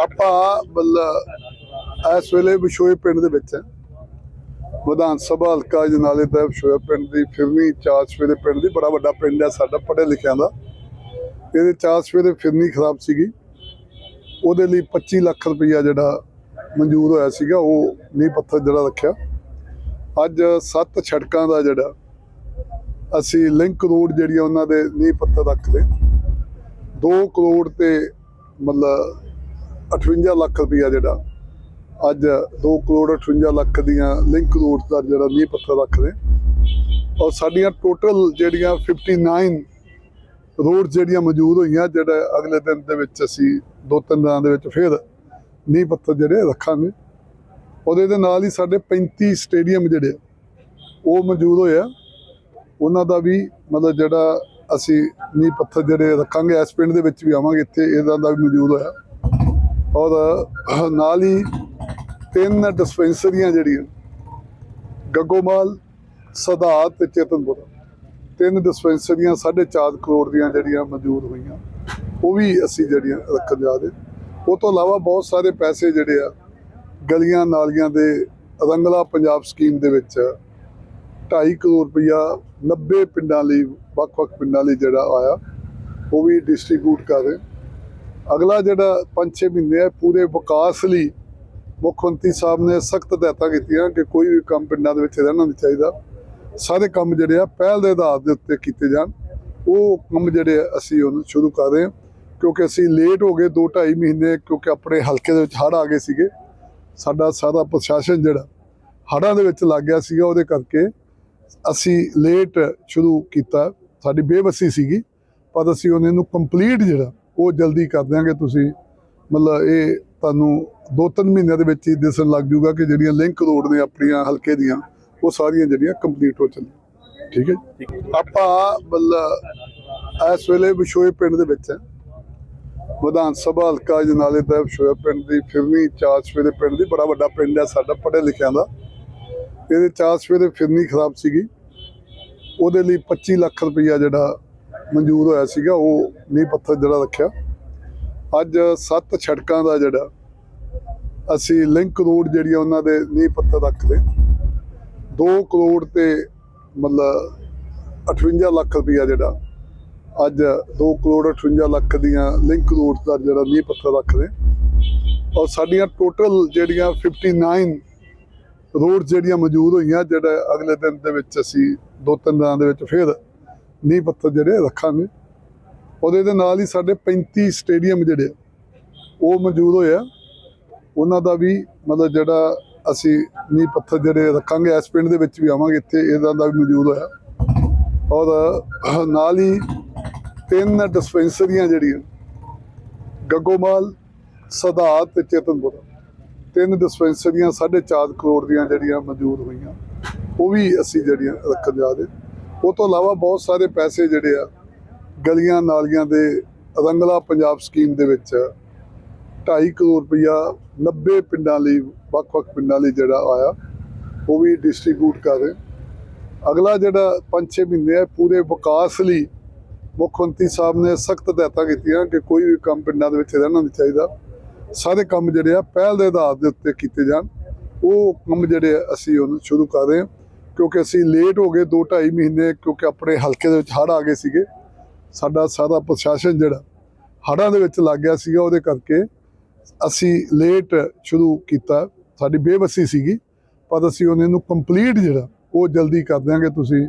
ਆਪਾਂ ਬੱਲਾ ਇਸ ਵੇਲੇ ਵਿਸ਼ੋਏ ਪਿੰਡ ਦੇ ਵਿੱਚ ਹੈ। ਵਿਧਾਨ ਸਭਾ ਹਲਕਾ ਜਨਾਲੇ ਦਾ ਵਿਸ਼ੋਏ ਪਿੰਡ ਦੀ ਫਿਰਨੀ ਚਾਸਵੇ ਦੇ ਪਿੰਡ ਦੀ, ਬੜਾ ਵੱਡਾ ਪਿੰਡ ਹੈ ਸਾਡਾ ਪੜ੍ਹੇ ਲਿਖਿਆਂ ਦਾ। ਇਹਦੇ ਚਾਸਵੇ ਦੇ ਫਿਰਨੀ ਖਰਾਬ ਸੀਗੀ। ਉਹਦੇ ਲਈ 25 ਲੱਖ ਰੁਪਈਆ ਜਿਹੜਾ ਮਨਜ਼ੂਰ ਹੋਇਆ ਸੀਗਾ, ਉਹ ਨੀਂਹ ਪੱਥਰ ਜਿਹੜਾ ਰੱਖਿਆ। ਅੱਜ ਸੱਤ ਛੜਕਾਂ ਦਾ ਜਿਹੜਾ, ਅਸੀਂ ਲਿੰਕ ਰੋਡ ਜਿਹੜੀਆਂ ਉਹਨਾਂ ਦੇ ਨੀਂਹ ਪੱਥਰ ਰੱਖਦੇ। 2 ਕਰੋੜ ਤੇ ਮਤਲਬ 58 ਲੱਖ ਰੁਪਈਆ ਜਿਹੜਾ ਅੱਜ 2 ਕਰੋੜ 58 ਲੱਖ ਦੀਆਂ ਲਿੰਕ ਰੋਡ ਦਾ ਜਿਹੜਾ ਨੀਂਹ ਪੱਥਰ ਰੱਖਦੇ ਔਰ ਸਾਡੀਆਂ ਟੋਟਲ ਜਿਹੜੀਆਂ 59 ਰੋਡ ਜਿਹੜੀਆਂ ਮੌਜੂਦ ਹੋਈਆਂ, ਜਿਹੜਾ ਅਗਲੇ ਦਿਨ ਦੇ ਵਿੱਚ ਅਸੀਂ ਦੋ ਤਿੰਨ ਦਿਨਾਂ ਦੇ ਵਿੱਚ ਫਿਰ ਨੀਂਹ ਪੱਥਰ ਜਿਹੜੇ ਰੱਖਾਂਗੇ। ਉਹਦੇ ਦੇ ਨਾਲ ਹੀ ਸਾਡੇ 35 ਸਟੇਡੀਅਮ ਜਿਹੜੇ ਉਹ ਮੌਜੂਦ ਹੋਇਆ ਉਹਨਾਂ ਦਾ ਵੀ ਮਤਲਬ ਜਿਹੜਾ ਅਸੀਂ ਨੀਂਹ ਪੱਥਰ ਜਿਹੜੇ ਰੱਖਾਂਗੇ, ਇਸ ਪਿੰਡ ਦੇ ਵਿੱਚ ਵੀ ਆਵਾਂਗੇ, ਇੱਥੇ ਇਹਦਾ ਦਾ ਵੀ ਮੌਜੂਦ ਹੋਇਆ। ਔਰ ਨਾਲ ਹੀ ਤਿੰਨ ਡਿਸਪੈਂਸਰੀਆਂ ਜਿਹੜੀਆਂ, ਗੱਗੋਮਾਲ, ਸਦਾਤ ਤੇ ਚੇਤਨਪੁਰ। ਤਿੰਨ ਡਿਸਪੈਂਸਰੀਆਂ 4.5 ਕਰੋੜ ਦੀਆਂ ਜਿਹੜੀਆਂ ਮੌਜੂਦ ਹੋਈਆਂ, ਉਹ ਵੀ ਅਸੀਂ ਜਿਹੜੀਆਂ ਰੱਖਣ ਜਾ ਰਹੇ। ਉਹ ਤੋਂ ਇਲਾਵਾ ਬਹੁਤ ਸਾਰੇ ਪੈਸੇ ਜਿਹੜੇ ਆ, ਗਲੀਆਂ ਨਾਲੀਆਂ ਦੇ ਰੰਗਲਾ ਪੰਜਾਬ ਸਕੀਮ ਦੇ ਵਿੱਚ 2.5 ਕਰੋੜ ਰੁਪਇਆ 90 ਪਿੰਡਾਂ ਲਈ, ਵੱਖ-ਵੱਖ ਪਿੰਡਾਂ ਲਈ ਜਿਹੜਾ ਆਇਆ, ਉਹ ਵੀ ਡਿਸਟ੍ਰੀਬਿਊਟ ਕਰ ਰਹੇ। ਅਗਲਾ ਜਿਹੜਾ 5-6 ਮਹੀਨੇ ਹੈ ਪੂਰੇ ਵਿਕਾਸ ਲਈ ਮੁੱਖ ਮੰਤਰੀ ਸਾਹਿਬ ਨੇ ਸਖਤ ਹਦਾਇਤਾਂ ਕੀਤੀਆਂ ਕਿ ਕੋਈ ਵੀ ਕੰਮ ਪਿੰਡਾਂ ਦੇ ਵਿੱਚ ਰਹਿਣਾ ਨਹੀਂ ਚਾਹੀਦਾ। ਸਾਰੇ ਕੰਮ ਜਿਹੜੇ ਆ, ਪਹਿਲ ਦੇ ਆਧਾਰ ਦੇ ਉੱਤੇ ਕੀਤੇ ਜਾਣ। ਉਹ ਕੰਮ ਜਿਹੜੇ ਆ, ਅਸੀਂ ਉਹਨੂੰ ਸ਼ੁਰੂ ਕਰ ਰਹੇ ਹਾਂ। ਕਿਉਂਕਿ ਅਸੀਂ ਲੇਟ ਹੋ ਗਏ 2-2.5 ਮਹੀਨੇ, ਕਿਉਂਕਿ ਆਪਣੇ ਹਲਕੇ ਦੇ ਵਿੱਚ ਹੜ੍ਹ ਆ ਗਏ ਸੀਗੇ। ਸਾਡਾ ਸਾਰਾ ਪ੍ਰਸ਼ਾਸਨ ਜਿਹੜਾ ਹੜ੍ਹਾਂ ਦੇ ਵਿੱਚ ਲੱਗ ਗਿਆ ਸੀਗਾ, ਉਹਦੇ ਕਰਕੇ ਅਸੀਂ ਲੇਟ ਸ਼ੁਰੂ ਕੀਤਾ। ਸਾਡੀ ਬੇਵਸੀ ਸੀਗੀ, ਪਰ ਅਸੀਂ ਉਹਨੇ ਨੂੰ ਕੰਪਲੀਟ ਜਿਹੜਾ ਉਹ ਜਲਦੀ ਕਰ ਦਿਆਂਗੇ ਤੁਸੀਂ। ਮਤਲਬ ਇਹ ਤੁਹਾਨੂੰ ਦੋ ਤਿੰਨ ਮਹੀਨਿਆਂ ਦੇ ਵਿੱਚ ਹੀ ਦਿਸਣ ਲੱਗ ਜੂਗਾ ਕਿ ਜਿਹੜੀਆਂ ਲਿੰਕ ਰੋਡ ਨੇ ਆਪਣੀਆਂ ਹਲਕੇ ਦੀਆਂ ਉਹ ਸਾਰੀਆਂ ਜਿਹੜੀਆਂ ਕੰਪਲੀਟ ਹੋ ਚੱਲੀਆਂ। ਠੀਕ ਹੈ? ਆਪਾਂ ਮਤਲਬ ਇਸ ਵੇਲੇ ਵਿਸ਼ੋਏ ਪਿੰਡ ਦੇ ਵਿੱਚ ਹੈ। ਵਿਧਾਨ ਸਭਾ ਹਲਕਾ ਜਨਾਲੇ ਦਾ ਵਿਸ਼ੋਏ ਪਿੰਡ ਦੀ ਫਿਰਨੀ ਚਾਸਵੇ ਦੇ ਪਿੰਡ ਦੀ ਬੜਾ ਵੱਡਾ ਪਿੰਡ ਹੈ ਸਾਡਾ ਪੜ੍ਹੇ ਲਿਖਿਆਂ ਦਾ। ਇਹਦੇ ਚਾਸਵੇ ਦੇ ਫਿਰਨੀ ਖਰਾਬ ਸੀਗੀ। ਉਹਦੇ ਲਈ 25 ਲੱਖ ਰੁਪਈਆ ਜਿਹੜਾ ਮਨਜ਼ੂਰ ਹੋਇਆ ਸੀਗਾ, ਉਹ ਨੀਂਹ ਪੱਥਰ ਜਿਹੜਾ ਰੱਖਿਆ। ਅੱਜ ਸੱਤ ਛੜਕਾਂ ਦਾ ਜਿਹੜਾ, ਅਸੀਂ ਲਿੰਕ ਰੋਡ ਜਿਹੜੀਆਂ ਉਹਨਾਂ ਦੇ ਨੀਂਹ ਪੱਥਰ ਰੱਖਦੇ 2 ਕਰੋੜ ਤੇ ਮਤਲਬ 58 ਲੱਖ ਰੁਪਈਆ ਜਿਹੜਾ, ਅੱਜ 2 ਕਰੋੜ 58 ਲੱਖ ਦੀਆਂ ਲਿੰਕ ਰੋਡ ਦਾ ਜਿਹੜਾ ਨੀਂਹ ਪੱਥਰ ਰੱਖਦੇ ਔਰ ਸਾਡੀਆਂ ਟੋਟਲ ਜਿਹੜੀਆਂ 59 ਰੋਡ ਜਿਹੜੀਆਂ ਮੌਜੂਦ ਹੋਈਆਂ, ਜਿਹੜਾ ਅਗਲੇ ਦਿਨ ਦੇ ਵਿੱਚ ਅਸੀਂ ਦੋ ਤਿੰਨ ਦਿਨਾਂ ਦੇ ਵਿੱਚ ਫਿਰ ਨੀਂਹ ਪੱਥਰ ਜਿਹੜੇ ਰੱਖਾਂਗੇ। ਉਹਦੇ ਦੇ ਨਾਲ ਹੀ ਸਾਡੇ 35 ਸਟੇਡੀਅਮ ਜਿਹੜੇ ਉਹ ਮੌਜੂਦ ਹੋਇਆ ਉਹਨਾਂ ਦਾ ਵੀ ਮਤਲਬ ਜਿਹੜਾ ਅਸੀਂ ਨੀਂਹ ਪੱਥਰ ਜਿਹੜੇ ਰੱਖਾਂਗੇ, ਇਸ ਪਿੰਡ ਦੇ ਵਿੱਚ ਵੀ ਆਵਾਂਗੇ ਇੱਥੇ, ਇਹਦਾ ਦਾ ਵੀ ਮੌਜੂਦ ਹੋਇਆ। ਔਰ ਨਾਲ ਹੀ ਤਿੰਨ ਡਿਸਪੈਂਸਰੀਆਂ ਜਿਹੜੀਆਂ, ਗੱਗੋਮਾਲ ਸਦਾਤ ਤੇ ਚੇਤਨਪੁਰ। ਤਿੰਨ ਡਿਸਪੈਂਸਰੀਆਂ 4.5 ਕਰੋੜ ਦੀਆਂ ਜਿਹੜੀਆਂ ਮਨਜ਼ੂਰ ਹੋਈਆਂ, ਉਹ ਵੀ ਅਸੀਂ ਜਿਹੜੀਆਂ ਰੱਖਣ ਜਾ ਰਹੇ ਉਹ ਤੋਂ ਇਲਾਵਾ ਬਹੁਤ ਸਾਰੇ ਪੈਸੇ ਜਿਹੜੇ ਆ, ਗਲੀਆਂ ਨਾਲੀਆਂ ਦੇ ਰੰਗਲਾ ਪੰਜਾਬ ਸਕੀਮ ਦੇ ਵਿੱਚ 2.5 ਕਰੋੜ ਰੁਪਇਆ 90 ਪਿੰਡਾਂ ਲਈ, ਵੱਖ-ਵੱਖ ਪਿੰਡਾਂ ਲਈ ਜਿਹੜਾ ਆਇਆ, ਉਹ ਵੀ ਡਿਸਟ੍ਰੀਬਿਊਟ ਕਰ ਰਹੇ। ਅਗਲਾ ਜਿਹੜਾ 5-6 ਮਹੀਨੇ ਹੈ ਪੂਰੇ ਵਿਕਾਸ ਲਈ ਮੁੱਖ ਮੰਤਰੀ ਸਾਹਿਬ ਨੇ ਸਖਤ ਹਦਾਇਤਾਂ ਕੀਤੀਆਂ ਕਿ ਕੋਈ ਵੀ ਕੰਮ ਪਿੰਡਾਂ ਦੇ ਵਿੱਚ ਰਹਿਣਾ ਨਹੀਂ ਚਾਹੀਦਾ। ਸਾਰੇ ਕੰਮ ਜਿਹੜੇ ਆ, ਪਹਿਲ ਦੇ ਆਧਾਰ ਦੇ ਉੱਤੇ ਕੀਤੇ ਜਾਣ। ਉਹ ਕੰਮ ਜਿਹੜੇ ਅਸੀਂ ਉਹਨੂੰ ਸ਼ੁਰੂ ਕਰ ਰਹੇ ਹਾਂ। ਕਿਉਂਕਿ ਅਸੀਂ ਲੇਟ ਹੋ ਗਏ 2-2.5 ਮਹੀਨੇ ਕਿਉਂਕਿ ਆਪਣੇ ਹਲਕੇ ਦੇ ਵਿੱਚ ਹੜ੍ਹ ਆ ਗਏ ਸੀਗੇ। ਸਾਡਾ ਸਾਰਾ ਪ੍ਰਸ਼ਾਸਨ ਜਿਹੜਾ ਹੜ੍ਹਾਂ ਦੇ ਵਿੱਚ ਲੱਗ ਗਿਆ ਸੀਗਾ ਉਹਦੇ ਕਰਕੇ ਅਸੀਂ ਲੇਟ ਸ਼ੁਰੂ ਕੀਤਾ। ਸਾਡੀ ਬੇਵਸੀ ਸੀਗੀ ਪਰ ਅਸੀਂ ਉਹਨੇ ਨੂੰ ਕੰਪਲੀਟ ਜਿਹੜਾ ਉਹ ਜਲਦੀ ਕਰ ਦਿਆਂਗੇ। ਤੁਸੀਂ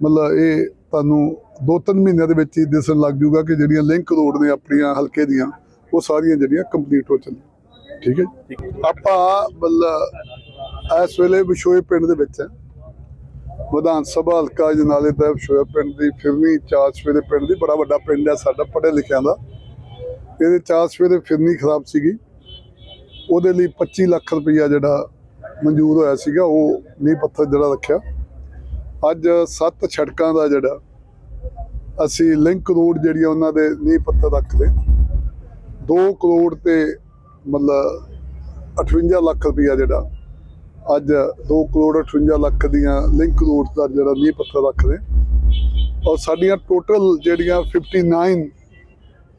ਮਤਲਬ ਇਹ ਤੁਹਾਨੂੰ ਦੋ ਤਿੰਨ ਮਹੀਨਿਆਂ ਦੇ ਵਿੱਚ ਹੀ ਦਿਸਣ ਲੱਗ ਜੂਗਾ ਕਿ ਜਿਹੜੀਆਂ ਲਿੰਕ ਰੋਡ ਨੇ ਆਪਣੀਆਂ ਹਲਕੇ ਦੀਆਂ ਉਹ ਸਾਰੀਆਂ ਜਿਹੜੀਆਂ ਕੰਪਲੀਟ ਹੋ ਚੱਲੀਆਂ। ਠੀਕ ਹੈ? ਆਪਾਂ ਮਤਲਬ ਇਸ ਵੇਲੇ ਵਿਸ਼ੋਏ ਪਿੰਡ ਦੇ ਵਿੱਚ ਹੈ। ਵਿਧਾਨ ਸਭਾ ਹਲਕਾ ਜਨਾਲੇ ਦਾ ਵਿਸ਼ੋਏ ਪਿੰਡ ਦੀ ਫਿਰਨੀ ਚਾਸਵੇ ਦੇ ਪਿੰਡ ਦੀ ਬੜਾ ਵੱਡਾ ਪਿੰਡ ਹੈ ਸਾਡਾ ਪੜ੍ਹੇ ਲਿਖਿਆਂ ਦਾ। ਇਹਦੇ ਚਾਸਵੇ ਦੇ ਫਿਰਨੀ ਖਰਾਬ ਸੀਗੀ। ਉਹਦੇ ਲਈ 25 ਲੱਖ ਰੁਪਈਆ ਜਿਹੜਾ ਮਨਜ਼ੂਰ ਹੋਇਆ ਸੀਗਾ, ਉਹ ਨੀਂਹ ਪੱਥਰ ਜਿਹੜਾ ਰੱਖਿਆ। ਅੱਜ ਸੱਤ ਛੜਕਾਂ ਦਾ ਜਿਹੜਾ, ਅਸੀਂ ਲਿੰਕ ਰੋਡ ਜਿਹੜੀਆਂ ਉਹਨਾਂ ਦੇ ਨੀਂਹ ਪੱਥਰ ਰੱਖਦੇ 2 ਕਰੋੜ ਤੇ ਮਤਲਬ 58 ਲੱਖ ਰੁਪਈਆ ਜਿਹੜਾ ਅੱਜ 2 ਕਰੋੜ 58 ਲੱਖ ਦੀਆਂ ਲਿੰਕ ਰੋਡ ਦਾ ਜਿਹੜਾ ਨੀਂਹ ਪੱਥਰ ਰੱਖਦੇ ਔਰ ਸਾਡੀਆਂ ਟੋਟਲ ਜਿਹੜੀਆਂ 59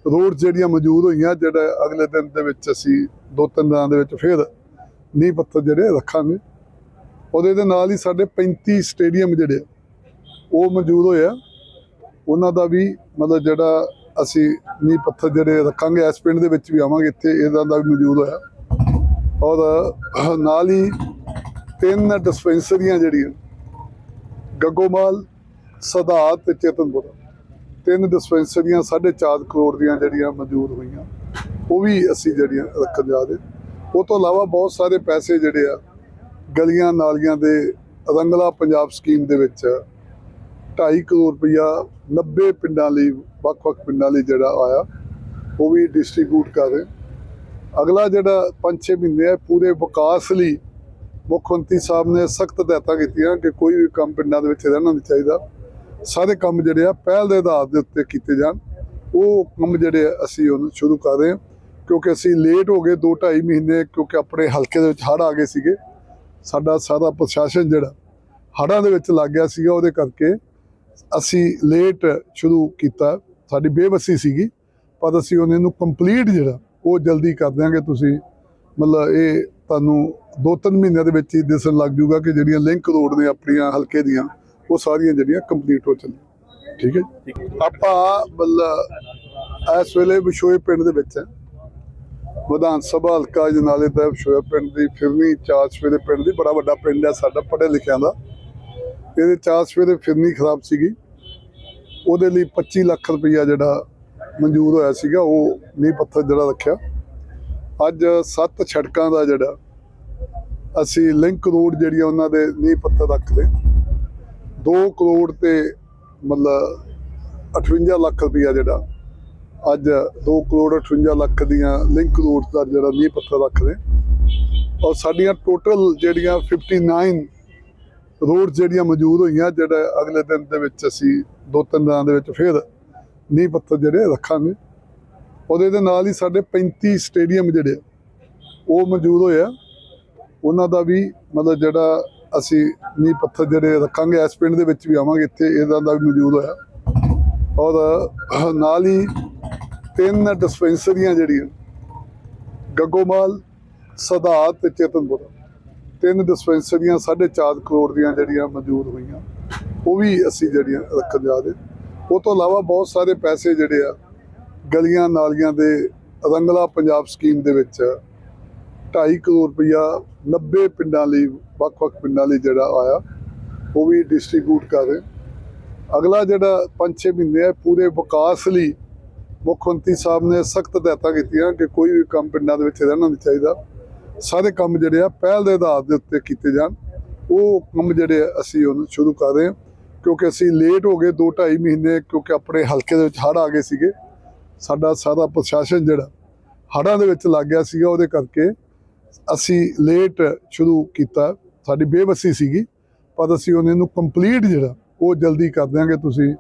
ਰੋਡ ਜਿਹੜੀਆਂ ਮੌਜੂਦ ਹੋਈਆਂ, ਜਿਹੜਾ ਅਗਲੇ ਦਿਨ ਦੇ ਵਿੱਚ ਅਸੀਂ ਦੋ ਤਿੰਨ ਦਿਨਾਂ ਦੇ ਵਿੱਚ ਫਿਰ ਨੀਂਹ ਪੱਥਰ ਜਿਹੜੇ ਰੱਖਾਂਗੇ। ਉਹਦੇ ਦੇ ਨਾਲ ਹੀ ਸਾਡੇ 35 ਸਟੇਡੀਅਮ ਜਿਹੜੇ ਉਹ ਮੌਜੂਦ ਹੋਇਆ ਉਹਨਾਂ ਦਾ ਵੀ ਮਤਲਬ ਜਿਹੜਾ ਅਸੀਂ ਨੀਂਹ ਪੱਥਰ ਜਿਹੜੇ ਰੱਖਾਂਗੇ, ਇਸ ਪਿੰਡ ਦੇ ਵਿੱਚ ਵੀ ਆਵਾਂਗੇ ਇੱਥੇ, ਇਹਦਾ ਦਾ ਵੀ ਮੌਜੂਦ ਹੋਇਆ। ਔਰ ਨਾਲ ਹੀ ਤਿੰਨ ਡਿਸਪੈਂਸਰੀਆਂ ਜਿਹੜੀਆਂ ਗੱਗੋਮਾਲ, ਸਦਾਤ ਤੇ ਚੇਤਨਪੁਰ। ਤਿੰਨ ਡਿਸਪੈਂਸਰੀਆਂ 4.5 ਕਰੋੜ ਦੀਆਂ ਜਿਹੜੀਆਂ ਮੌਜੂਦ ਹੋਈਆਂ, ਉਹ ਵੀ ਅਸੀਂ ਜਿਹੜੀਆਂ ਰੱਖਣ ਜਾ ਰਹੇ। ਉਹ ਤੋਂ ਇਲਾਵਾ ਬਹੁਤ ਸਾਰੇ ਪੈਸੇ ਜਿਹੜੇ ਆ, ਗਲੀਆਂ ਨਾਲੀਆਂ ਦੇ ਰੰਗਲਾ ਪੰਜਾਬ ਸਕੀਮ ਦੇ ਵਿੱਚ 2.5 ਕਰੋੜ ਰੁਪਇਆ 90 ਪਿੰਡਾਂ ਲਈ, ਵੱਖ-ਵੱਖ ਪਿੰਡਾਂ ਲਈ ਜਿਹੜਾ ਆਇਆ, ਉਹ ਵੀ ਡਿਸਟ੍ਰੀਬਿਊਟ ਕਰ ਰਹੇ। ਅਗਲਾ ਜਿਹੜਾ 5-6 ਮਹੀਨੇ ਹੈ ਪੂਰੇ ਵਿਕਾਸ ਲਈ ਮੁੱਖ ਮੰਤਰੀ ਸਾਹਿਬ ਨੇ ਸਖਤ ਹਦਾਇਤਾਂ ਕੀਤੀਆਂ ਕਿ ਕੋਈ ਵੀ ਕੰਮ ਪਿੰਡਾਂ ਦੇ ਵਿੱਚ ਰਹਿਣਾ ਨਹੀਂ ਚਾਹੀਦਾ। ਸਾਰੇ ਕੰਮ ਜਿਹੜੇ ਆ ਪਹਿਲ ਦੇ ਆਧਾਰ ਦੇ ਉੱਤੇ ਕੀਤੇ ਜਾਣ। ਉਹ ਕੰਮ ਜਿਹੜੇ ਆ ਅਸੀਂ ਉਹਨੂੰ ਸ਼ੁਰੂ ਕਰ ਰਹੇ ਹਾਂ, ਕਿਉਂਕਿ ਅਸੀਂ ਲੇਟ ਹੋ ਗਏ 2-2.5 ਮਹੀਨੇ, ਕਿਉਂਕਿ ਆਪਣੇ ਹਲਕੇ ਦੇ ਵਿੱਚ ਹੜ੍ਹ ਆ ਗਏ ਸੀਗੇ। ਸਾਡਾ ਸਾਰਾ ਪ੍ਰਸ਼ਾਸਨ ਜਿਹੜਾ ਹੜ੍ਹਾਂ ਦੇ ਵਿੱਚ ਲੱਗ ਗਿਆ ਸੀਗਾ, ਉਹਦੇ ਕਰਕੇ ਅਸੀਂ ਲੇਟ ਸ਼ੁਰੂ ਕੀਤਾ। ਸਾਡੀ ਬੇਬਸੀ ਸੀਗੀ, ਪਰ ਅਸੀਂ ਉਹਨੇ ਨੂੰ ਕੰਪਲੀਟ ਜਿਹੜਾ, ਉਹ ਜਲਦੀ ਕਰ ਦਿਆਂਗੇ। ਤੁਸੀਂ ਮਤਲਬ ਇਹ ਤੁਹਾਨੂੰ ਦੋ ਤਿੰਨ ਮਹੀਨਿਆਂ ਦੇ ਵਿੱਚ ਹੀ ਦਿਸਣ ਲੱਗ ਜੂਗਾ ਕਿ ਜਿਹੜੀਆਂ ਲਿੰਕ ਰੋਡ ਨੇ ਆਪਣੀਆਂ ਹਲਕੇ ਦੀਆਂ ਉਹ ਸਾਰੀਆਂ ਜਿਹੜੀਆਂ ਕੰਪਲੀਟ ਹੋ ਚੱਲੀਆਂ ਠੀਕ ਹੈ? ਆਪਾਂ ਮਤਲਬ ਇਸ ਵੇਲੇ ਵਿਸ਼ੋਏ ਪਿੰਡ ਦੇ ਵਿੱਚ ਹੈ। ਵਿਧਾਨ ਸਭਾ ਹਲਕਾ ਜਨਾਲੇ ਦਾ ਵਿਸ਼ੋਏ ਪਿੰਡ ਦੀ ਫਿਰਨੀ ਚਾਰ ਸਵੇਰੇ ਪਿੰਡ ਦੀ ਬੜਾ ਵੱਡਾ ਪਿੰਡ ਹੈ ਸਾਡਾ ਪੜ੍ਹੇ ਲਿਖਿਆਂ ਦਾ। ਇਹਦੇ ਚਾਰ ਸਵੇਰੇ ਫਿਰਨੀ ਖਰਾਬ ਸੀਗੀ। ਉਹਦੇ ਲਈ 25 ਲੱਖ ਰੁਪਈਆ ਜਿਹੜਾ ਮਨਜ਼ੂਰ ਹੋਇਆ ਸੀਗਾ ਉਹ ਨੀਂਹ ਪੱਥਰ ਜਿਹੜਾ ਰੱਖਿਆ। ਅੱਜ ਸੱਤ ਛੜਕਾਂ ਦਾ ਜਿਹੜਾ ਅਸੀਂ ਲਿੰਕ ਰੋਡ ਜਿਹੜੀਆਂ ਉਹਨਾਂ ਦੇ ਨੀਂਹ ਪੱਥਰ ਰੱਖਦੇ 2 ਕਰੋੜ ਤੇ ਮਤਲਬ 58 ਲੱਖ ਰੁਪਈਆ ਜਿਹੜਾ ਅੱਜ 2 ਕਰੋੜ 58 ਲੱਖ ਦੀਆਂ ਲਿੰਕ ਰੋਡ ਦਾ ਜਿਹੜਾ ਨੀਂਹ ਪੱਥਰ ਰੱਖਦੇ ਔਰ ਸਾਡੀਆਂ ਟੋਟਲ ਜਿਹੜੀਆਂ 59 ਰੋਡ ਜਿਹੜੀਆਂ ਮੌਜੂਦ ਹੋਈਆਂ, ਜਿਹੜਾ ਅਗਲੇ ਦਿਨ ਦੇ ਵਿੱਚ ਅਸੀਂ ਦੋ ਤਿੰਨ ਦਿਨਾਂ ਦੇ ਵਿੱਚ ਫਿਰ ਨੀਂਹ ਪੱਥਰ ਜਿਹੜੇ ਰੱਖਾਂਗੇ। ਉਹਦੇ ਦੇ ਨਾਲ ਹੀ ਸਾਡੇ 35 ਸਟੇਡੀਅਮ ਜਿਹੜੇ ਉਹ ਮੌਜੂਦ ਹੋਏ ਆ। ਉਹਨਾਂ ਦਾ ਵੀ ਮਤਲਬ ਜਿਹੜਾ ਅਸੀਂ ਨੀਂਹ ਪੱਥਰ ਜਿਹੜੇ ਰੱਖਾਂਗੇ, ਇਸ ਪਿੰਡ ਦੇ ਵਿੱਚ ਵੀ ਆਵਾਂਗੇ ਇੱਥੇ, ਇਹਦਾ ਦਾ ਵੀ ਮੌਜੂਦ ਹੋਇਆ। ਔਰ ਨਾਲ ਹੀ ਤਿੰਨ ਡਿਸਪੈਂਸਰੀਆਂ ਜਿਹੜੀਆਂ, ਗੱਗੋਮਾਲ ਸਦਾਤ ਤੇ ਚੇਤਨਪੁਰ। ਤਿੰਨ ਡਿਸਪੈਂਸਰੀਆਂ 4.5 ਕਰੋੜ ਦੀਆਂ ਜਿਹੜੀਆਂ ਮਨਜ਼ੂਰ ਹੋਈਆਂ, ਉਹ ਵੀ ਅਸੀਂ ਜਿਹੜੀਆਂ ਰੱਖਣ ਜਾ ਰਹੇ। ਉਹ ਤੋਂ ਇਲਾਵਾ ਬਹੁਤ ਸਾਰੇ ਪੈਸੇ ਜਿਹੜੇ ਆ ਗਲੀਆਂ ਨਾਲੀਆਂ ਦੇ ਰੰਗਲਾ ਪੰਜਾਬ ਸਕੀਮ ਦੇ ਵਿੱਚ 2.5 ਕਰੋੜ ਰੁਪਇਆ 90 ਪਿੰਡਾਂ ਲਈ, ਵੱਖ-ਵੱਖ ਪਿੰਡਾਂ ਲਈ ਜਿਹੜਾ ਆਇਆ, ਉਹ ਵੀ ਡਿਸਟ੍ਰੀਬਿਊਟ ਕਰ ਰਹੇ। ਅਗਲਾ ਜਿਹੜਾ 5-6 ਮਹੀਨੇ ਹੈ ਪੂਰੇ ਵਿਕਾਸ ਲਈ ਮੁੱਖ ਮੰਤਰੀ ਸਾਹਿਬ ਨੇ ਸਖਤ ਹਦਾਇਤਾਂ ਕੀਤੀਆਂ ਕਿ ਕੋਈ ਵੀ ਕੰਮ ਪਿੰਡਾਂ ਦੇ ਵਿੱਚ ਰਹਿਣਾ ਨਹੀਂ ਚਾਹੀਦਾ। ਸਾਰੇ ਕੰਮ ਜਿਹੜੇ ਆ, ਪਹਿਲ ਦੇ ਆਧਾਰ ਦੇ ਉੱਤੇ ਕੀਤੇ ਜਾਣ। ਉਹ ਕੰਮ ਜਿਹੜੇ ਅਸੀਂ ਉਹਨੂੰ ਸ਼ੁਰੂ ਕਰ ਰਹੇ ਹਾਂ, ਕਿਉਂਕਿ ਅਸੀਂ ਲੇਟ ਹੋ ਗਏ 2-2.5 ਮਹੀਨੇ, ਕਿਉਂਕਿ ਆਪਣੇ ਹਲਕੇ ਦੇ ਵਿੱਚ ਹੜ੍ਹ ਆ ਗਏ ਸੀਗੇ। ਸਾਡਾ ਸਾਰਾ ਪ੍ਰਸ਼ਾਸਨ ਜਿਹੜਾ ਹੜ੍ਹਾਂ ਦੇ ਵਿੱਚ ਲੱਗ ਗਿਆ ਸੀਗਾ, ਉਹਦੇ ਕਰਕੇ ਅਸੀਂ ਲੇਟ ਸ਼ੁਰੂ ਕੀਤਾ। ਸਾਡੀ ਬੇਬਸੀ ਸੀਗੀ, ਪਰ ਅਸੀਂ ਉਹਨੇ ਨੂੰ ਕੰਪਲੀਟ ਜਿਹੜਾ, ਉਹ ਜਲਦੀ ਕਰ ਦਿਆਂਗੇ ਤੁਸੀਂ।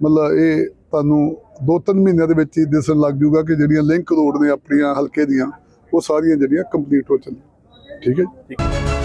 ਮਤਲਬ ਇਹ ਤੁਹਾਨੂੰ ਦੋ ਤਿੰਨ ਮਹੀਨਿਆਂ ਦੇ ਵਿੱਚ ਹੀ ਦਿਸਣ ਲੱਗ ਜੂਗਾ ਕਿ ਜਿਹੜੀਆਂ ਲਿੰਕ ਰੋਡ ਨੇ ਆਪਣੀਆਂ ਹਲਕੇ ਦੀਆਂ, ਉਹ ਸਾਰੀਆਂ ਜਿਹੜੀਆਂ ਕੰਪਲੀਟ ਹੋ ਚੱਲੀਆਂ ਠੀਕ ਹੈ ਜੀ?